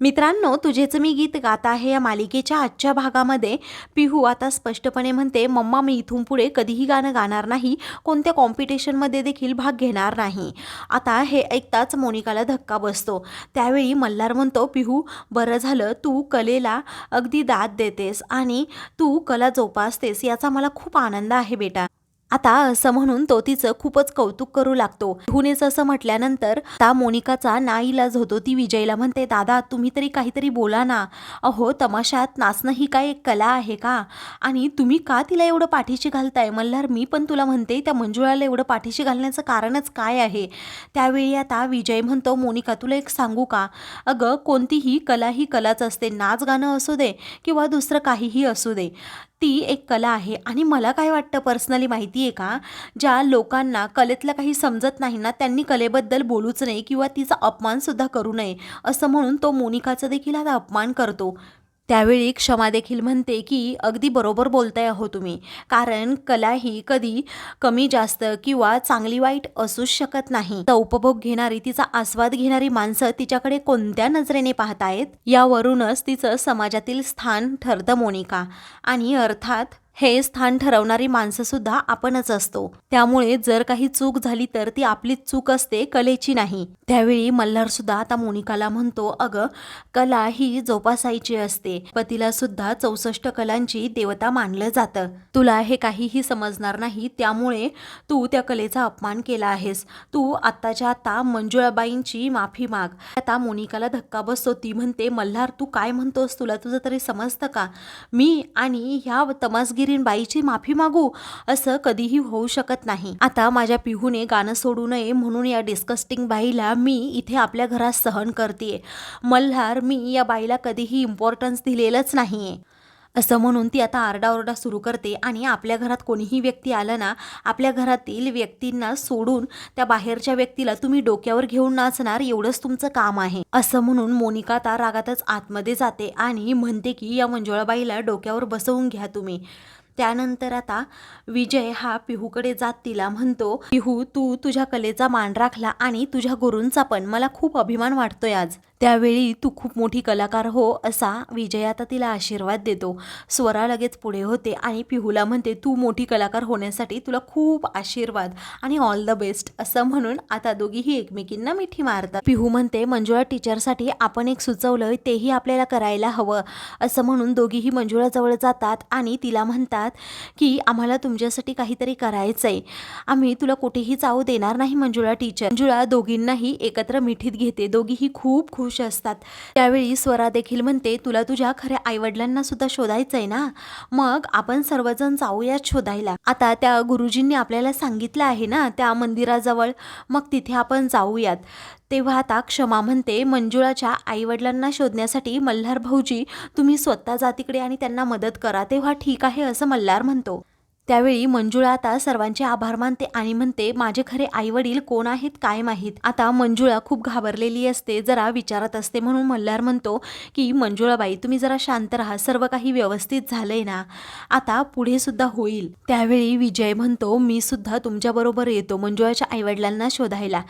मित्रांनो तुझेच मी गीत गात आहे या मालिकेच्या आजच्या भागामध्ये. पिहू आता स्पष्टपणे म्हणते मम्मा मी इथून पुढे कधीही गाणं गाणार नाही. कोणत्या कॉम्पिटिशनमध्ये देखील भाग घेणार नाही. आता हे ऐकताच मोनिकाला धक्का बसतो. त्यावेळी मल्हार म्हणतो पिहू बरं झालं तू कलेला अगदी दाद देतेस आणि तू कला जोपासतेस याचा मला खूप आनंद आहे बेटा. आता असं म्हणून तो तिचं खूपच कौतुक करू लागतो. हुनेच असं म्हटल्यानंतर आता मोनिकाचा नाईलाज होतो. ती विजयला म्हणते दादा तुम्ही तरी काहीतरी बोला ना. अहो तमाशात नाचणं ही काय एक कला आहे का? आणि तुम्ही का तिला एवढं पाठीशी घालताय? मल्हार मी पण तुला म्हणते त्या मंजुळाला एवढं पाठीशी घालण्याचं कारणच काय आहे? त्यावेळी आता विजय म्हणतो मोनिका तुला एक सांगू का? अगं कोणतीही कला ही कलाच असते. नाच गाणं असू दे किंवा दुसरं काहीही असू दे. ती एक कला आहे. आणि मला काय वाटतं पर्सनली माहिती आहे का? ज्या लोकांना कलेतलं काही समजत नाही ना त्यांनी कलेबद्दल बोलूच नये किंवा तिचा अपमानसुद्धा करू नये. असं म्हणून तो मोनिकाचा देखील आता अपमान करतो. त्यावेळी क्षमा देखील म्हणते की अगदी बरोबर बोलताय आहो तुम्ही. कारण कला ही कधी कमी जास्त किंवा चांगली वाईट असूच शकत नाही. तर उपभोग घेणारी तिचा आस्वाद घेणारी माणसं तिच्याकडे कोणत्या नजरेने पाहतायत? यावरूनच तिचं समाजातील स्थान ठरतं मोनिका. आणि अर्थात हे स्थान ठरवणारी माणसंसुद्धा आपणच असतो. त्यामुळे जर काही चूक झाली तर ती आपलीच चूक असते कलेची नाही. त्यावेळी मल्हार सुद्धा आता मोनिकाला म्हणतो अगं कला ही जोपासायची असते. पतीला सुद्धा चौसष्ट कलांची देवता मानलं जातं. तुला हे काहीही समजणार नाही त्यामुळे तू त्या कलेचा अपमान केला आहेस. तू आत्ताच्या आता मंजुळाबाईंची माफी माग. आता मोनिकाला धक्का बसतो. ती म्हणते मल्हार तू काय म्हणतोस? तुला तुझं तरी समजतं का? मी आणि ह्या तमासगी बाईची माफी मागू असं कधीही होऊ शकत नाही. आता माझ्या पिहूने गाणं सोडू नये म्हणून या डिस्कस्टिंग बाईला मी इथे आपल्या घरात सहन करते मल्हार मी या बाईला कधीही इम्पॉर्टन्स दिलेलंच नाहीये. असं म्हणून ती आता आरडाओरडा सुरू करते आणि आपल्या घरात कोणीही व्यक्ती आलं ना आपल्या घरातील व्यक्तींना सोडून त्या बाहेरच्या व्यक्तीला तुम्ही डोक्यावर घेऊन नाचणार एवढंच तुमचं काम आहे. असं म्हणून मोनिका आता रागातच आतमध्ये जाते आणि म्हणते की या मंजुळाबाईला डोक्यावर बसवून घ्या तुम्ही. त्यानंतर आता विजय हा पिहूकडे जात तिला म्हणतो पिहू तू तुझ्या कलेचा मान राखला आणि तुझ्या गुरूंचा पण. मला खूप अभिमान वाटतोय आज. त्यावेळी तू खूप मोठी कलाकार हो असा विजय आता तिला आशीर्वाद देतो. स्वरा लगेच पुढे होते आणि पिहूला म्हणते तू मोठी कलाकार होण्यासाठी तुला खूप आशीर्वाद आणि ऑल द बेस्ट असं म्हणून आता दोघीही एकमेकींना मिठी मारतात. पिहू म्हणते मंजुळा टीचरसाठी आपण एक सुचवलं तेही आपल्याला करायला हवं असं म्हणून दोघीही मंजुळाजवळ जातात आणि तिला म्हणतात की आम्हाला तुमच्यासाठी काहीतरी करायचं आहे आम्ही तुला कुठेही जाऊ देणार नाही मंजुळा टीचर मंजुळा दोघींनाही एकत्र मिठीत घेते. दोघीही खूप खुश असतात. त्यावेळी स्वरा देखील म्हणते तुला तुझ्या खऱ्या आईवडिलांना सुद्धा शोधायचं आहे ना? मग आपण सर्वजण जाऊयात शोधायला. आता त्या गुरुजींनी आपल्याला सांगितलं आहे ना त्या मंदिराजवळ. मग तिथे आपण जाऊयात. तेव्हा आता क्षमा म्हणते मंजुळाच्या आईवडिलांना शोधण्यासाठी मल्हार भाऊजी तुम्ही स्वतः जा तिकडे आणि त्यांना मदत करा तेव्हा ठीक आहे असं मल्हार म्हणतो. त्यावेळी मंजुळा आता सर्वांचे आभार मानते आणि म्हणते माझे खरे आईवडील कोण आहेत काय माहीत? आता मंजुळा खूप घाबरलेली असते जरा विचारत असते म्हणून मल्हार म्हणतो की मंजुळाबाई तुम्ही जरा शांत राहा सर्व काही व्यवस्थित झालंय ना? आता पुढे सुद्धा होईल. त्यावेळी विजय म्हणतो मी सुद्धा तुमच्याबरोबर येतो मंजुळाच्या आईवडिलांना शोधायला.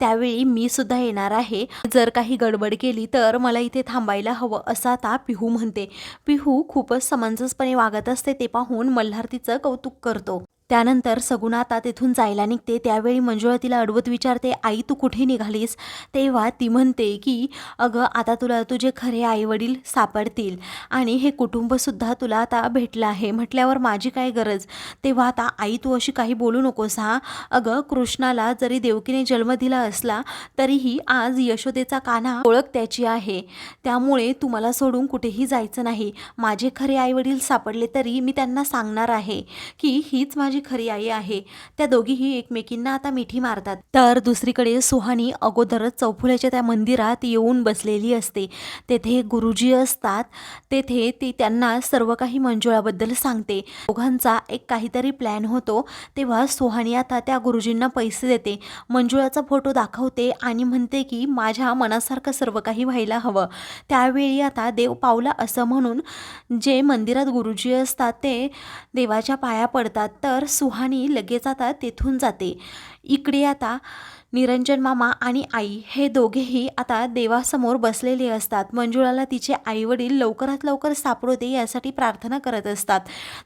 त्यावेळी मी सुद्धा येणार आहे. जर काही गडबड केली तर मला इथे थांबायला हवं असं आता पिहू म्हणते. पिहू खूपच समंजसपणे वागत असते ते पाहून मल्हार तिचं कौतुक कौतुक करतो. त्यानंतर सगुणा आता तिथून जायला निघते. त्यावेळी मंजुळा तिला अडवत विचारते आई तू कुठे निघालीस? तेव्हा ती म्हणते की अगं आता तुला तुझे खरे आईवडील सापडतील आणि हे कुटुंबसुद्धा तुला आता भेटलं आहे. म्हटल्यावर माझी काय गरज? तेव्हा आता आई तू अशी काही बोलू नकोस हा. अगं कृष्णाला जरी देवकीने जन्म दिला असला तरीही आज यशोदेचा काना ओळख त्याची आहे. त्यामुळे तुम्हाला सोडून कुठेही जायचं नाही. माझे खरे आईवडील सापडले तरी मी त्यांना सांगणार आहे की हीच माझी खरी आई आहे त्या दोघीही एकमेकींना आता मिठी मारतात. तर दुसरीकडे सुहानी अगोदरच चौफुल्याच्या त्या मंदिरात येऊन बसलेली असते. तेथे गुरुजी असतात. तेथे ती त्यांना सर्व काही मंजुळाबद्दल सांगते. दोघांचा एक काहीतरी प्लॅन होतो. तेव्हा सुहानी आता त्या गुरुजींना पैसे देते. मंजुळाचा फोटो दाखवते आणि म्हणते की माझ्या मनासारखं सर्व काही व्हायला हवं. त्यावेळी आता देव पावला असं म्हणून जे मंदिरात गुरुजी असतात ते देवाच्या पाया पडतात. तर सुहानी लगेच आता तेथून जाते. इकडे आता निरंजन मामा आणि आई हे दोघेही आता देवासमोर बसलेले असतात. मंजुळाला तिचे आईवडील लवकरात लवकर सापडू दे यासाठी प्रार्थना करत असतात.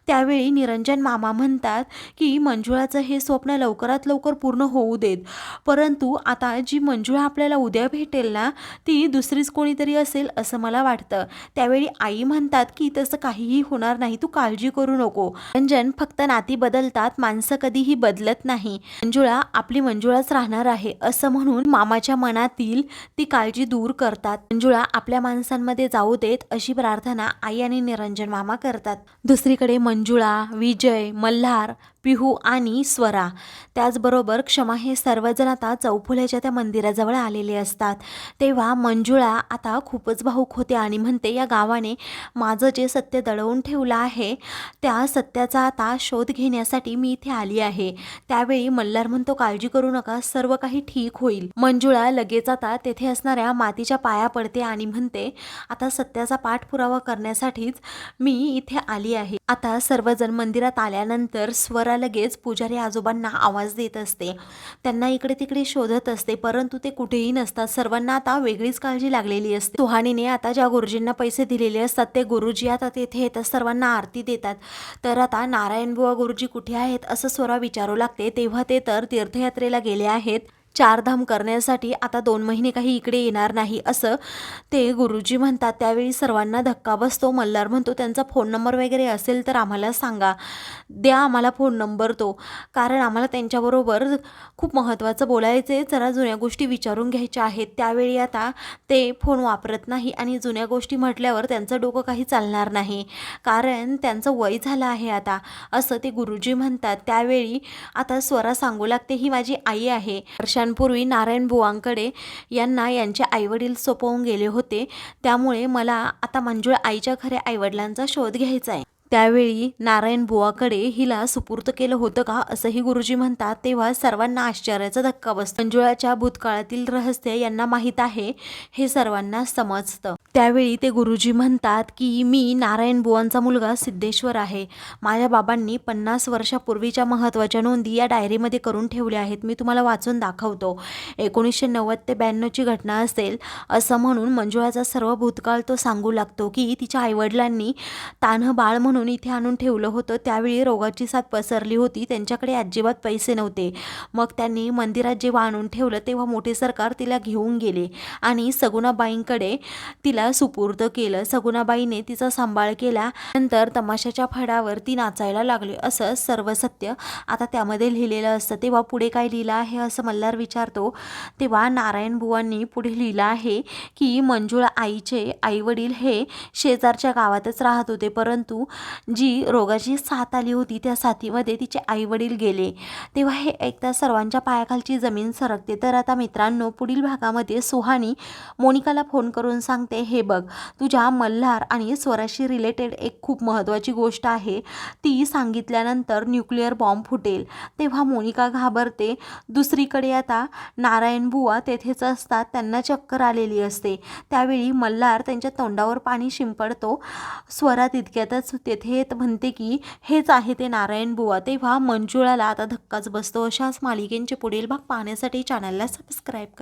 त्यावेळी निरंजन मामा म्हणतात की मंजुळाचं हे स्वप्न लवकरात लवकर पूर्ण होऊ देत. परंतु आता जी मंजुळा आपल्याला उद्या भेटेल ना ती दुसरीच कोणीतरी असेल असं मला वाटतं त्यावेळी आई म्हणतात की तसं काहीही होणार नाही तू काळजी करू नको निरंजन फक्त नाती बदलतात माणसं कधीही बदलत नाही. मंजुळा आपली मंजुळाच राहणार आहे असं म्हणून मामाच्या मनातील ती काळजी दूर करतात. मंजुळा आपल्या माणसांमध्ये जाऊ देत अशी प्रार्थना आई आणि निरंजन मामा करतात. दुसरीकडे मंजुळा विजय मल्हार पिहू आणि स्वरा. त्याचबरोबर क्षमा हे सर्वजण आता चौफुल्याच्या त्या मंदिराजवळ आलेले असतात. तेव्हा मंजुळा आता खूपच भाऊक होते आणि म्हणते या गावाने माझं जे सत्य दडवून ठेवलं आहे त्या सत्याचा आता शोध घेण्यासाठी मी इथे आली आहे. त्यावेळी मल्हार म्हणतो काळजी करू नका सर्व काही ठीक होईल मंजुळा लगेच आता तेथे असणाऱ्या मातीच्या पाया पडते आणि म्हणते आता सत्याचा पाठपुरावा करण्यासाठीच मी इथे आली आहे. आता सर्वजण मंदिरात आल्यानंतर स्वरा लगेच पुजारी आजोबांना आवाज देत असते. त्यांना इकडे तिकडे शोधत असते परंतु ते कुठेही नसतात. सर्वांना आता वेगळीच काळजी लागलेली असते. सुहानीने आता ज्या गुरुजींना पैसे दिलेले असतात ते गुरुजी आता तेथे येतात सर्वांना आरती देतात. तर आता नारायण बुवा गुरुजी कुठे आहेत असं स्वरा विचारू लागते. तेव्हा ते तर तीर्थयात्रेला गेले आहेत. चारधाम करण्यासाठी आता दोन महिने काही इकडे येणार नाही असं ते गुरुजी म्हणतात. त्यावेळी सर्वांना धक्का बसतो. मल्हार म्हणतो त्यांचा फोन नंबर वगैरे असेल तर आम्हाला सांगा. द्या आम्हाला फोन नंबर तो. कारण आम्हाला त्यांच्याबरोबर खूप महत्त्वाचं बोलायचं आहे जरा जुन्या गोष्टी विचारून घ्यायच्या आहेत. त्यावेळी आता ते फोन वापरत नाही आणि जुन्या गोष्टी म्हटल्यावर त्यांचं डोकं काही चालणार नाही. कारण त्यांचं वय झालं आहे आता असं ते गुरुजी म्हणतात. त्यावेळी आता स्वरा सांगू लागते ही माझी आई आहे. वर्षांपूर्वी नारायण बुवांकडे यांना यांचे आईवडील सोपवून गेले होते. त्यामुळे मला आता मंजूळ आईच्या खऱ्या आईवडिलांचा शोध घ्यायचा आहे. त्यावेळी नारायण बुवाकडे हिला सुपूर्त केलं होतं का असंही गुरुजी म्हणतात तेव्हा सर्वांना आश्चर्याचा धक्का बसतो. मंजुळाच्या भूतकाळातील रहस्य यांना माहीत आहे हे सर्वांना समजतं. त्यावेळी ते गुरुजी म्हणतात की मी नारायण बुवांचा मुलगा सिद्धेश्वर आहे. माझ्या बाबांनी पन्नास वर्षापूर्वीच्या महत्त्वाच्या नोंदी या डायरीमध्ये करून ठेवल्या आहेत. मी तुम्हाला वाचून दाखवतो. एकोणीसशे नव्वद ते ब्याण्णवची घटना असेल असं म्हणून मंजुळाचा सर्व भूतकाळ तो सांगू लागतो की तिच्या आईवडिलांनी तान्ह बाळ म्हणून इथे आणून ठेवलं होतं. त्यावेळी रोगाची साथ पसरली होती. त्यांच्याकडे अजिबात पैसे नव्हते. मग त्यांनी मंदिरात जेव्हा आणून ठेवलं तेव्हा मोठे सरकार तिला घेऊन गेले आणि सगुणाबाईंकडे तिला सुपूर्द केलं. सगुणाबाईने तिचा सांभाळ केला. नंतर तमाशाच्या फडावर ती नाचायला लागली. असं सर्व सत्य आता त्यामध्ये लिहिलेलं असतं. तेव्हा पुढे काय लिहिलं आहे असं मल्हार विचारतो. तेव्हा नारायण बुवांनी पुढे लिहिलं आहे की मंजुळा आईचे आईवडील हे शेजारच्या गावातच राहत होते. परंतु जी रोगाची साथ आली होती त्या साथीमध्ये तिचे आईवडील गेले. तेव्हा हे एकदा सर्वांच्या पायाखालची जमीन सरकते. तर आता मित्रांनो पुढील भागामध्ये सुहानी मोनिकाला फोन करून सांगते हे बघ तुझ्या मल्हार आणि स्वराशी रिलेटेड एक खूप महत्त्वाची गोष्ट आहे. ती सांगितल्यानंतर न्यूक्लिअर बॉम्ब फुटेल. तेव्हा मोनिका घाबरते. दुसरीकडे आता नारायण बुवा तेथेच असतात. त्यांना चक्कर आलेली असते. त्यावेळी मल्हार त्यांच्या तोंडावर पाणी शिंपडतो. स्वरा तितक्यातच तेथे येत म्हणते की हेच आहे ते नारायण बुवा. तेव्हा मंजुळाला आता धक्काच बसतो. अशाच मालिकेंचे पुढील भाग पाहण्यासाठी चॅनलला सबस्क्राईब करा.